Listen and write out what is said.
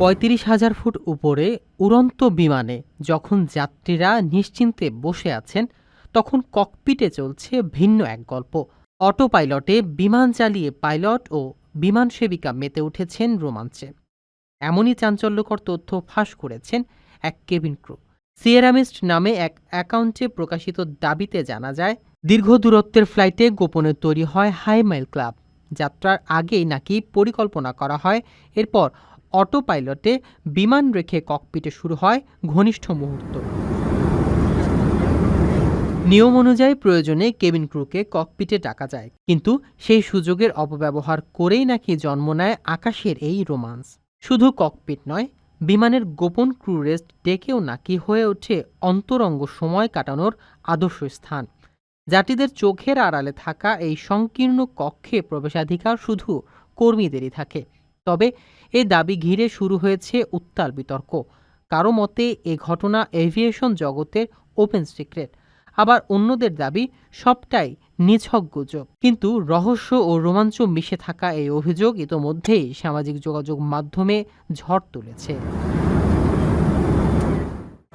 পঁয়ত্রিশ হাজার ফুট উপরে উড়ন্ত বিমানে যখন যাত্রীরা নিশ্চিন্তে বসে আছেন, তখন ককপিটে চলছে ভিন্ন এক গল্প। অটো পাইলটে বিমান চালিয়ে পাইলট ও বিমান সেবিকা মেতে উঠেছেন রোমাঞ্চে। এমনই চাঞ্চল্যকর তথ্য ফাঁস করেছেন এক কেবিন ক্রু। সিয়েরামিস্ট নামে এক অ্যাকাউন্টে প্রকাশিত দাবিতে জানা যায়, দীর্ঘ দূরত্বের ফ্লাইটে গোপনে তৈরি হয় হাই মাইল ক্লাব। যাত্রার আগেই নাকি পরিকল্পনা করা হয়, এরপর অটো পাইলটে বিমান রেখে ককপিটে শুরু হয় ঘনিষ্ঠ মুহূর্ত। নিয়ম অনুযায়ী প্রয়োজনে কেবিন ক্রুকে ককপিটে ডাকা যায়, কিন্তু সেই সুযোগের অপব্যবহার করেই নাকি জন্ম নেয় আকাশের এই রোমান্স। শুধু ককপিট নয়, বিমানের গোপন ক্রু রেস্ট ডেকেও নাকি হয়ে ওঠে অন্তরঙ্গ সময় কাটানোর আদর্শ স্থান। যাত্রীদের চোখের আড়ালে থাকা এই সংকীর্ণ কক্ষে প্রবেশাধিকার শুধু কর্মীদেরই থাকে। তবে এ দাবি ঘিরে শুরু হয়েছে উত্তাল বিতর্ক। কারও মতে, এ ঘটনা এভিয়েশন জগতের ওপেন সিক্রেট। আবার অন্যদের দাবি, সবটাই নিছক গুজব। কিন্তু রহস্য ও রোমাঞ্চ মিশে থাকা এই অভিযোগ ইতোমধ্যেই সামাজিক যোগাযোগ মাধ্যমে ঝড় তুলেছে।